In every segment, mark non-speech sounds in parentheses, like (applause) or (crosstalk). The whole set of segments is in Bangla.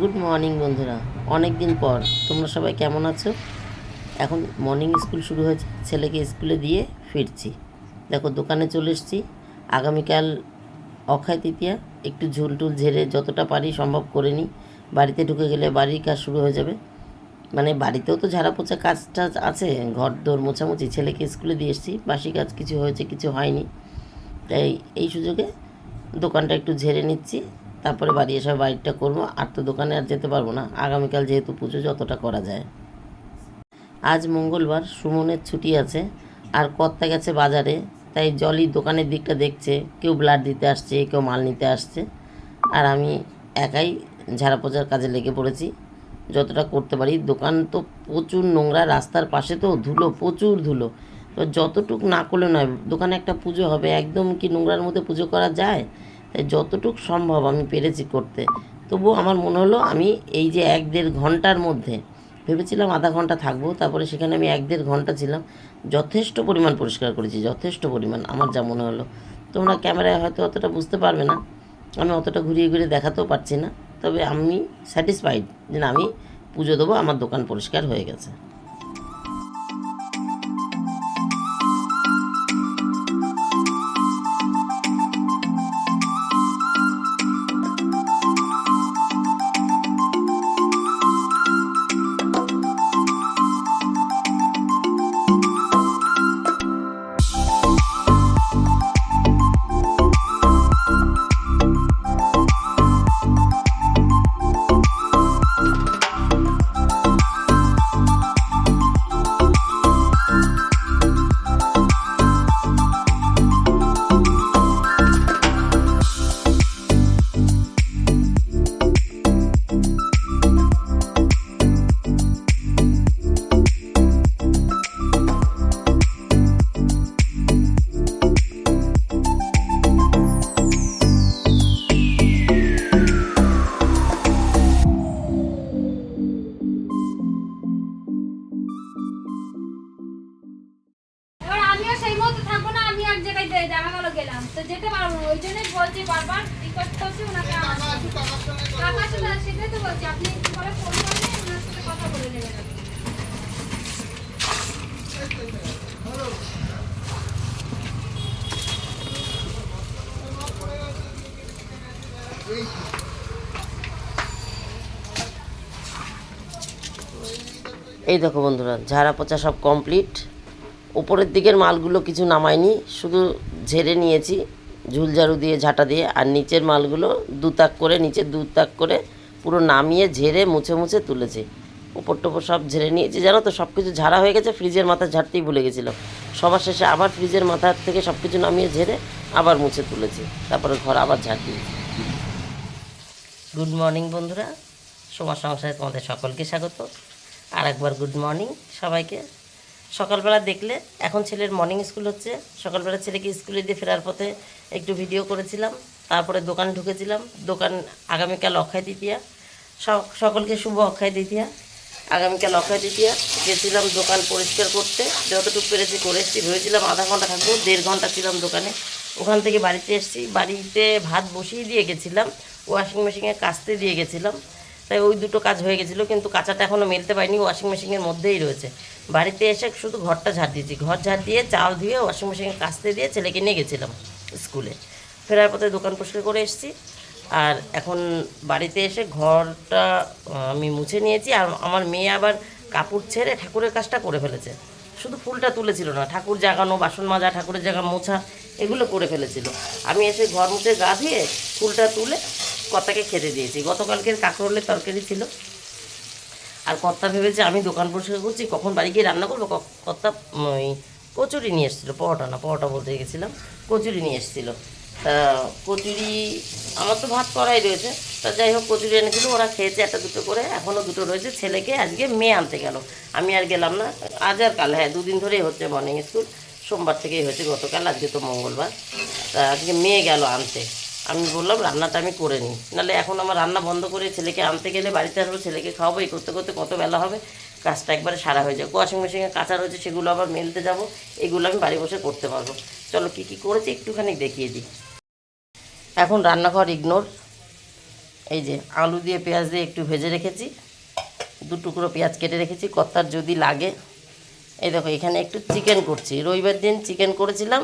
গুড মর্নিং বন্ধুরা। অনেক দিন পর। তোমরা সবাই কেমন আছো? এখন মর্নিং স্কুল শুরু হয়েছে। ছেলেকে স্কুলে দিয়ে ফিরছি। দেখো, দোকানে চলে এসেছি। আগামীকাল অক্ষয় তৃতীয়া। একটু ঝুল টুল ঝেড়ে যতটা পারি সম্ভব করে নিই। বাড়িতে ঢুকে গেলে বাড়ির কাজ শুরু হয়ে যাবে। মানে বাড়িতেও তো ঝাড়া পোছা কাজ টাজ আছে। ঘর দোর মোছামুছি। ছেলেকে স্কুলে দিয়ে এসেছি। বাসি কাজ কিছু হয়েছে, কিছু হয়নি। তাই এই সুযোগে দোকানটা একটু ঝেড়ে নিচ্ছি। তারপরে বাড়ি এসে বাড়িটা করব, আর তো দোকানে আর যেতে পারব না। আগামীকাল যেহেতু পুজো, যতটা করা যায়। আজ মঙ্গলবার, সুমনের ছুটি আছে, আর কর্তা গেছে বাজারে, তাই জলই দোকানের দিকটা দেখছে, কেউ ব্লাড দিতে আসছে, কেউ মাল নিতে আসছে। আর আমি একাই ঝাড়া কাজে লেগে পড়েছি। যতটা করতে পারি, দোকান তো প্রচুর নোংরা, রাস্তার পাশে তো ধুলো, প্রচুর ধুলো। তো যতটুক না করলে নয়, দোকানে একটা পুজো হবে, একদম কি নোংরার মধ্যে পুজো করা যায়? তাই যতটুক সম্ভব আমি পেরেছি করতে। তবুও আমার মনে হলো আমি এই যে এক দেড় ঘণ্টার মধ্যে ভেবেছিলাম আধা ঘণ্টা থাকব, তারপরে সেখানে আমি এক দেড় ঘণ্টা ছিলাম, যথেষ্ট পরিমাণ পরিষ্কার করেছি, যথেষ্ট পরিমাণ, আমার যা মনে হলো। তোমরা ক্যামেরায় হয়তো অতটা বুঝতে পারবে না, আমি অতটা ঘুরিয়ে ঘুরিয়ে দেখাতেও পারছি না, তবে আমি স্যাটিসফাইড যে আমি পুজো দেবো, আমার দোকান পরিষ্কার হয়ে গেছে। তো যেতে পারব না ওই জন্যই বলছি বারবার রিকোয়েস্ট করছি ওনাকে আসতে। কাকার সাথে সেটাই তো বলছি। আপনি একটু পরে ফোন করলে ওনার সাথে কথা বলে নেবেন। এই দেখো বন্ধুরা ঝাড়া পোছা সব কমপ্লিট উপরের দিকের মালগুলো কিছু নামায়নি শুধু ঝেড়ে নিয়েছি, ঝুল ঝাড়ু দিয়ে, ঝাঁটা দিয়ে, আর নিচের মালগুলো দু তাক করে, নিচে দু তাক করে পুরো নামিয়ে ঝেড়ে মুছে মুছে তুলেছি। উপর টোপর সব ঝেড়ে নিয়েছি। জানো তো সব কিছু ঝাড়া হয়ে গেছে, ফ্রিজের মাথা ঝাড়তেই ভুলে গেছিলাম সবার শেষে আবার ফ্রিজের মাথার থেকে সব কিছু নামিয়ে ঝেড়ে আবার মুছে তুলেছি। তারপরে ঘর আবার ঝাড় দিয়েছি। গুড মর্নিং বন্ধুরা। সমাজ সংসারে তোমাদের সকলকে স্বাগত। আর একবার গুড মর্নিং সবাইকে। সকালবেলা দেখলে, এখন ছেলের মর্নিং স্কুল হচ্ছে, সকালবেলা ছেলেকে স্কুলে দিয়ে ফেরার পথে একটু ভিডিও করেছিলাম, তারপরে দোকান ঢুকেছিলাম, দোকান আগামীকাল অক্ষয় সক- সকলকে শুভ অক্ষয় তৃতীয়া, আগামীকাল অক্ষয় তৃতীয়া, গেছিলাম দোকান পরিষ্কার করতে, যতটুকু পেরেছি করে এসেছি, ভেবেছিলাম আধা ঘণ্টা থাকব, দেড় ঘণ্টা ছিলাম দোকানে, ওখান থেকে বাড়িতে এসেছি, বাড়িতে ভাত বসিয়ে দিয়ে গেছিলাম ওয়াশিং মেশিনে কাচতে দিয়ে গেছিলাম তাই ওই দুটো কাজ হয়ে গেছিল, কিন্তু কাঁচাটা এখনও মেলতে পারিনি ওয়াশিং মেশিনের মধ্যেই রয়েছে। বাড়িতে এসে শুধু ঘরটা ঝাড় দিয়েছি, ঘর ঝাড় দিয়ে চাল ধুয়ে ওয়াশিং মেশিনে কাচতে দিয়ে ছেলেকে নিয়ে গেছিলাম স্কুলে। ফেরার পথে দোকান পরিষ্কার করে এসেছি, আর এখন বাড়িতে এসে ঘরটা আমি মুছে নিয়েছি, আর আমার মেয়ে আবার কাপড় ছেড়ে ঠাকুরের কাজটা করে ফেলেছে। শুধু ফুলটা তুলেছিল না, ঠাকুর জাগানো, বাসন মাজা, ঠাকুরের জায়গা মোছা, এগুলো করে ফেলেছিল। আমি এসে ঘর মুছে গা ধুয়ে ফুলটা তুলে কর্তাকে খেতে দিয়েছি। গতকালকের কাঁকরোলের তরকারি ছিল। আর কর্তা ভেবেছে আমি দোকান পরিষ্কার করছি, কখন বাড়ি গিয়ে রান্না করব? কর্তা ওই কচুরি নিয়ে এসেছিল, পরোটা না, পরোটা বলতে গেছিলাম, কচুরি নিয়ে এসেছিল। তা কচুরি, আমার তো ভাত করাই রয়েছে, তা যাই হোক কচুরি এনেছিল ওরা খেয়েছে একটা দুটো করে এখনও দুটো রয়েছে, ছেলেকে আজকে মেয়ে আনতে গেল। আমি আর গেলাম না, আজ আর কাল হ্যাঁ দুদিন ধরেই হচ্ছে মর্নিং স্কুল সোমবার থেকেই হয়েছে গতকাল, আজকে তো মঙ্গলবার। তা আজকে মেয়ে গেল আনতে। আমি বললাম, রান্নাটা আমি করে নিই। নাহলে এখন আমার রান্না বন্ধ করে ছেলেকে আনতে গেলে বাড়িতে আসব, ছেলেকে খাওয়াবো, এই করতে করতে কত বেলা হবে? কাজটা একবারে সারা হয়ে যায় ওয়াশিং মেশিনে কাঁচা রয়েছে সেগুলো আবার মেলতে যাব, এগুলো আমি বাড়ি বসে করতে পারব। চলো, কী কী করেছি একটুখানি দেখিয়ে দিই। এখন রান্নাঘর ইগনোর এই যে আলু দিয়ে পেঁয়াজ দিয়ে একটু ভেজে রেখেছি, দু টুকরো পেঁয়াজ কেটে রেখেছি, কর্তার যদি লাগে। এই দেখো, এখানে একটু চিকেন করছি। রবিবার দিন চিকেন করেছিলাম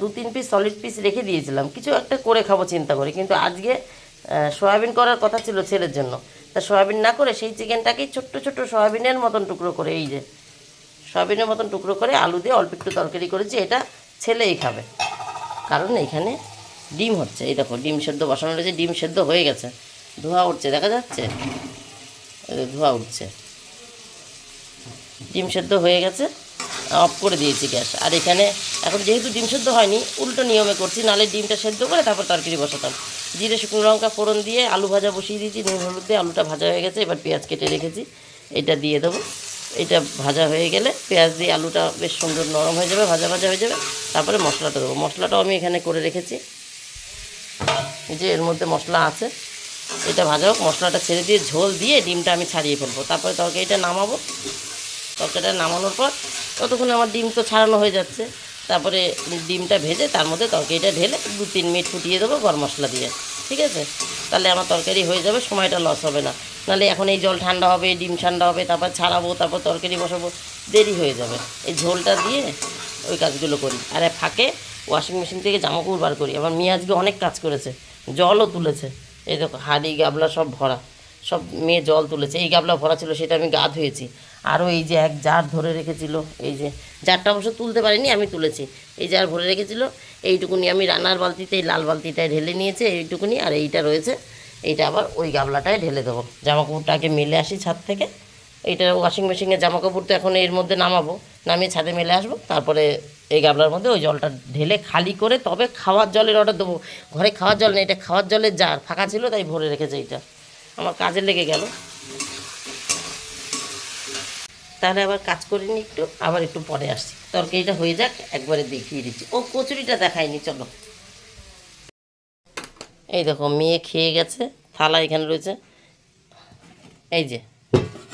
দু তিন পিস সলিড পিস রেখে দিয়েছিলাম। কিছু একটা করে খাব চিন্তা করে, কিন্তু আজকে সয়াবিন করার কথা ছিল ছেলের জন্য। তা সয়াবিন না করে সেই চিকেনটাকেই ছোট্ট ছোট্ট সয়াবিনের মতন টুকরো করে, এই যে, সয়াবিনের মতন টুকরো করে আলু দিয়ে অল্প একটু তরকারি করেছি, এটা ছেলেই খাবে। কারণ এখানে ডিম হচ্ছে। এই দেখো, ডিম সেদ্ধ বসানো রয়েছে ডিম সেদ্ধ হয়ে গেছে। ধোঁয়া উঠছে, দেখা যাচ্ছে? ধোঁয়া উঠছে। ডিম সেদ্ধ হয়ে গেছে। অফ করে দিয়েছি গ্যাস। আর এখানে এখন যেহেতু ডিম সেদ্ধ হয়নি, উল্টো নিয়মে করছি নাহলে ডিমটা সেদ্ধ করে তারপর তরকারি বসাতাম। জিরে, শুকনো লঙ্কা, ফোড়ন দিয়ে আলু ভাজা বসিয়ে দিয়েছি, নুন, হলুদ দিয়ে আলুটা ভাজা হয়ে গেছে, এবার পেঁয়াজ কেটে রেখেছি, এটা দিয়ে দেবো। এটা ভাজা হয়ে গেলে পেঁয়াজ দিয়ে আলুটা বেশ সুন্দর নরম হয়ে যাবে, ভাজা ভাজা হয়ে যাবে, তারপরে মশলাটা দেবো। মশলাটাও আমি এখানে করে রেখেছি। যে এর মধ্যে মশলা আছে, এটা ভাজা হোক, মশলাটা ছেড়ে দিয়ে ঝোল দিয়ে ডিমটা আমি ছাড়িয়ে ফেলব। তারপরে তরকারিটা নামাবো। তরকারিটা নামানোর পর ততক্ষণ আমার ডিম তো ছাড়ানো হয়ে যাচ্ছে। তারপরে ডিমটা ভেজে তার মধ্যে তরকারিটা ঢেলে দু তিন মিনিট ফুটিয়ে দেবো গরম মশলা দিয়ে, ঠিক আছে? তাহলে আমার তরকারি হয়ে যাবে, সময়টা লস হবে না। নাহলে এখন এই জল ঠান্ডা হবে, ডিম ঠান্ডা হবে, তারপর ছাড়াবো, তারপর তরকারি বসাবো, দেরি হয়ে যাবে। এই ঝোলটা দিয়ে ওই কাজগুলো করি। আর ফাঁকে ওয়াশিং মেশিন থেকে জামা কাপড় বার করি। আমার মেয়ে আজকে অনেক কাজ করেছে, জলও তুলেছে। এই দেখো, হাঁড়ি, গাবলা সব ভরা। সব মেয়ে জল তুলেছে। এই গাবলা ভরা ছিল, সেটা আমি গা ধুয়েছি। আরও এই যে এক জার ধরে রেখেছিল, এই যে জারটা অবশ্য তুলতে পারিনি, আমি তুলেছি। এই জার ভরে রেখেছিল, এইটুকুনি আমি রান্নার বালতিতে লাল বালতিটায় ঢেলে নিয়েছে, এইটুকুনি, আর এইটা রয়েছে। এইটা আবার ওই গাবলাটায় ঢেলে দেবো। জামা কাপড়টাকে মেলে আসি ছাদ থেকে। এইটা ওয়াশিং মেশিনে জামা কাপড় তো এখন এর মধ্যে নামাবো। নামিয়ে ছাদে মেলে আসব। তারপরে এই গাবলার মধ্যে ওই জলটা ঢেলে খালি করে তবে খাওয়ার জলের অর্ডার দেবো। ঘরে খাওয়ার জল নেই, এটা খাওয়ার জলের জার। ফাঁকা ছিল, তাই ভরে রেখেছে এইটা। আমার কাজে লেগে গেল। তাহলে আবার কাজ করে নি একটু, আবার একটু পরে আসছি। তরকারিটা হয়ে যাক, একবারে দেখিয়ে দিচ্ছি। ও, কচুরিটা দেখায়নি চলো। এই দেখো, মেয়ে খেয়ে গেছে, থালা এখানে রয়েছে। এই যে,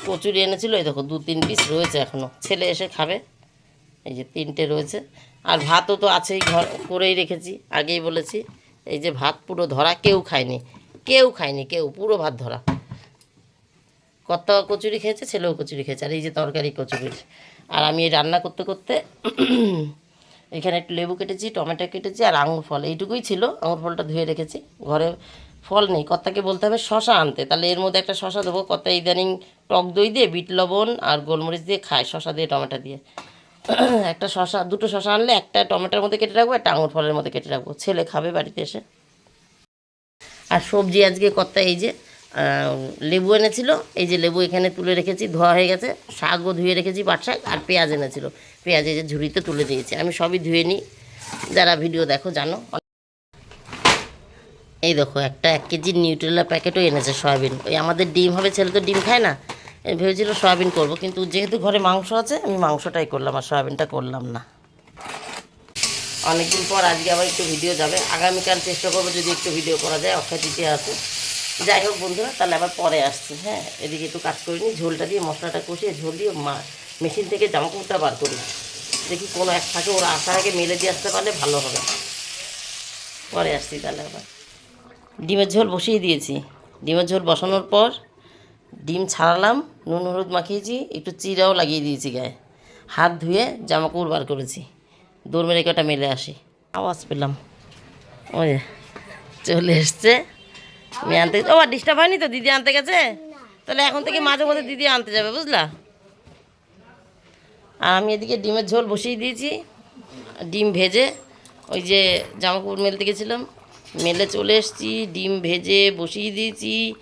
কচুরি এনেছিল, এই দেখো দু তিন পিস রয়েছে এখনও ছেলে এসে খাবে। এই যে, তিনটে রয়েছে। আর ভাতও তো আছেই, ঘর করেই রেখেছি, আগেই বলেছি। এই যে, ভাত পুরো ধরা, কেউ খায়নি। কেউ খায়নি, কেউ, পুরো ভাত ধরা। কর্তা কচুরি খেয়েছে, ছেলেও কচুরি খেয়েছে, আর এই যে তরকারি কচুরির। আর আমি এই রান্না করতে করতে (clears throat) এখানে একটু লেবু কেটেছি, টমেটো কেটেছি, আর আঙুর ফল। এইটুকুই ছিল, আঙুর ফলটা ধুয়ে রেখেছি। ঘরে ফল নেই কর্তাকে বলতে হবে শশা আনতে। তাহলে এর মধ্যে একটা শশা দেবো কর্তা ইদানিং টক দই দিয়ে বিট লবণ আর গোলমরিচ দিয়ে খায়, শশা দিয়ে, টমেটো দিয়ে। (clears throat) একটা শশা, দুটো শশা আনলে একটা টমেটোর মধ্যে কেটে রাখব, একটা আঙুর ফলের মধ্যে কেটে রাখব। ছেলে খাবে বাড়িতে এসে। আর সবজি আজকে কর্তা এই যে লেবু এনেছিল। এই যে লেবু এখানে তুলে রেখেছি, ধোয়া হয়ে গেছে। শাকও ধুয়ে রেখেছি, পাট শাক আর পেঁয়াজ এনেছিল। পেঁয়াজ এই যে ঝুড়িতে তুলে দিয়েছি। আমি সবই ধুয়ে নিই। যারা ভিডিও দেখো, জানো। এই দেখো, একটা এক কেজি নিউট্রেলা প্যাকেটও এনেছে সয়াবিন। ওই আমাদের ডিম হবে, ছেলে তো ডিম খায় না। ভেবেছিল সয়াবিন করব, কিন্তু যেহেতু ঘরে মাংস আছে, আমি মাংসটাই করলাম আর সয়াবিনটা করলাম না। অনেকদিন পর আজকে আবার একটু ভিডিও যাবে। আগামীকাল চেষ্টা করব যদি একটু ভিডিও করা যায়, অক্ষয় তৃতীয় আছে। যাই হোক বন্ধুরা, তাহলে আবার পরে আসছি হ্যাঁ? এদিকে একটু কাজ করিনি, ঝোলটা দিয়ে মশলাটা কষিয়ে ঝোল দিয়ে মা মেশিন থেকে জামা কাপড়টা বার করি। দেখি কোনো এক ফাঁকে ওরা আসার আগে মেলে দিয়ে আসতে পারলে ভালো হবে। পরে আসছি তাহলে আবার। ডিমের ঝোল বসিয়ে দিয়েছি। ডিমের ঝোল বসানোর পর ডিম ছাড়ালাম, নুন, হলুদ মাখিয়েছি, একটু চিরাও লাগিয়ে দিয়েছি গায়ে। হাত ধুয়ে জামা কাপড় বার করেছি। দৌড় মেরে কটা মেলে আসি। আওয়াজ পেলাম। ওই চলে এসছে। মেয়ে আনতে ও ডিস্টার্ব হয়নি তো? দিদি আনতে গেছে? তাহলে এখন থেকে মাঝে মধ্যে দিদি আনতে যাবে, বুঝলা? আর আমি এদিকে ডিমের ঝোল বসিয়ে দিয়েছি। ডিম ভেজে, ওই যে জামা কাপড় মেলতে গেছিলাম। মেলে চলে এসেছি, ডিম ভেজে বসিয়ে দিয়েছি।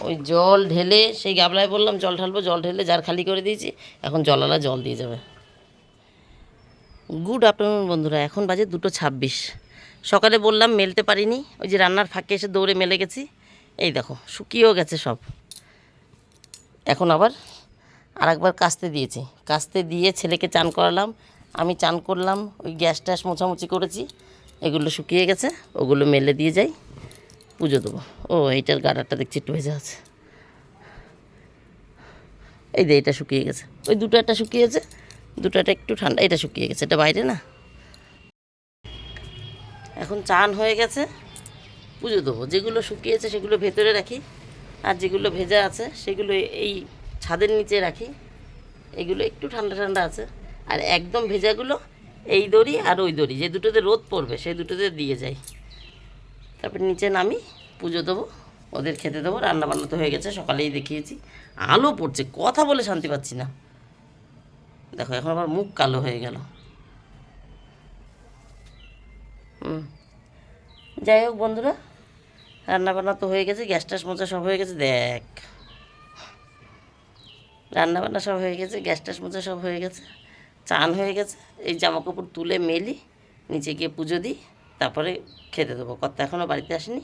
ওই জল ঢেলে, সেই গাবলায় বললাম, জল ঢালবো, জল ঢেলে জার খালি করে দিয়েছি। এখন জলালা জল দিয়ে যাবে। গুড আফটারনুন বন্ধুরা। এখন বাজে দুটো ছাব্বিশ। সকালে বললাম মেলতে পারিনি। ওই যে রান্নার ফাঁকে এসে দৌড়ে মেলে গেছি। এই দেখো, শুকিয়েও গেছে সব। এখন আবার আর একবার কাস্তে দিয়েছি। কাস্তে দিয়ে ছেলেকে চান করালাম। আমি চান করলাম, ওই গ্যাস ট্যাস মোছামুছি করেছি। এগুলো শুকিয়ে গেছে, ওগুলো মেলে দিয়ে যাই। পুজো দেবো। ও, এইটার গাডারটা দেখছি একটু ভেজা আছে। এই যে, এটা শুকিয়ে গেছে। ওই দুটো একটা শুকিয়েছে। দুটোটা একটু ঠান্ডা, এটা শুকিয়ে গেছে, এটা বাইরে না। এখন চান হয়ে গেছে, পুজো দেবো। যেগুলো শুকিয়েছে সেগুলো ভেতরে রাখি, আর যেগুলো ভেজা আছে সেগুলো এই ছাদের নিচে রাখি। এগুলো একটু ঠান্ডা ঠান্ডা আছে, আর একদম ভেজাগুলো এই দড়ি আর ওই দড়ি, যে দুটোতে রোদ পড়বে সেই দুটোতে দিয়ে যাই। তারপর নিচে নামি, পুজো দেবো, ওদের খেতে দেবো রান্না বান্না তো হয়ে গেছে, সকালেই দেখিয়েছি। আলো পড়ছে, কথা বলে শান্তি পাচ্ছি না। দেখো, এখন আমার মুখ কালো হয়ে গেল। হুম। যাই হোক বন্ধুরা রান্না বান্না তো হয়ে গেছে, গ্যাস ট্যাস মোচা সব হয়ে গেছে, দেখ। রান্না বান্না সব হয়ে গেছে, গ্যাস ট্যাস মোচা সব হয়ে গেছে, চান হয়ে গেছে, এই জামা কাপড় তুলে মেলি, নিচে গিয়ে পুজো দিই, তারপরে খেতে দেবো। কত এখনও বাড়িতে আসেনি,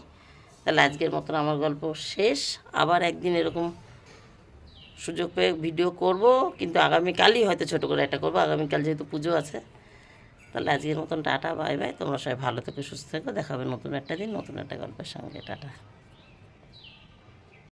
তাহলে আজকের মতন আমার গল্প শেষ। আবার একদিন এরকম সুযোগ পেয়ে ভিডিও করব, কিন্তু আগামীকালই হয়তো ছোটো করে একটা করব, আগামীকাল যেহেতু পুজো আছে, তাহলে আজকের মতন টাটা, বাই বাই, তোমরা সবাই ভালো থেকে, সুস্থ থেকো, দেখাবে নতুন একটা দিন, নতুন একটা গল্পের সঙ্গে, টাটা।